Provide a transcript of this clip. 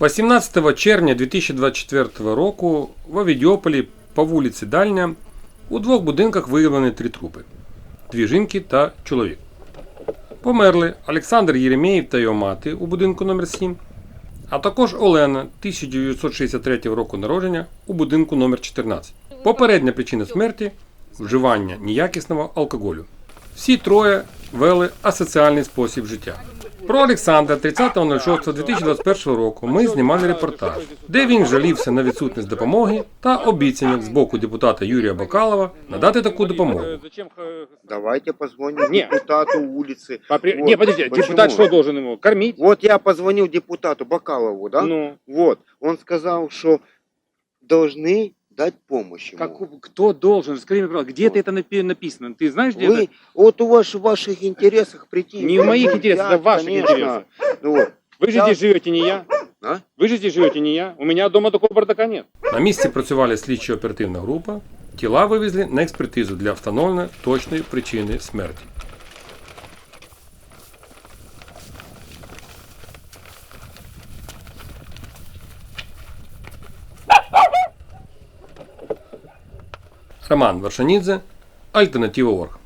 18 червня 2024 року в Авідіополі по вулиці Дальня у двох будинках виявлені три трупи: дві жінки та чоловік. Померли Олександр Єремєєв та його мати у будинку номер 7 а також Олена 1963 року народження у будинку номер 14. Попередня причина смерті вживання неякісного алкоголю. Всі троє вели асоціальний спосіб життя. Про Олександра 30.06.2021 року ми знімали репортаж, де він жалівся на відсутність допомоги та обіцянок з боку депутата Юрія Бакалова надати таку допомогу. Зачем? э, Давайте позвоним Не. депутату улицы. попри- Вот. Не, подождите, Почему? депутат что должен ему? Кормить? Вот я позвонил депутату Бакалову, да? Ну, Вот. Он сказал, что должны дать помощь ему. как, кто должен? Скажи мне, пожалуйста, где это напи- написано? Ты знаешь, где Вы, это? вот у вас в ваших интересах прийти. Не в моих взять, интересах, это в ваших конечно. интересах. Ну вот. Вы же Я- здесь живете, не я. А? Вы же здесь живете, не я. У меня дома такого бардака нет. На місці працювала слідчо-оперативна група. Тіла вивезли на експертизу для встановлення точної причини смерті. Роман Варшанідзе, Альтернатива Орг.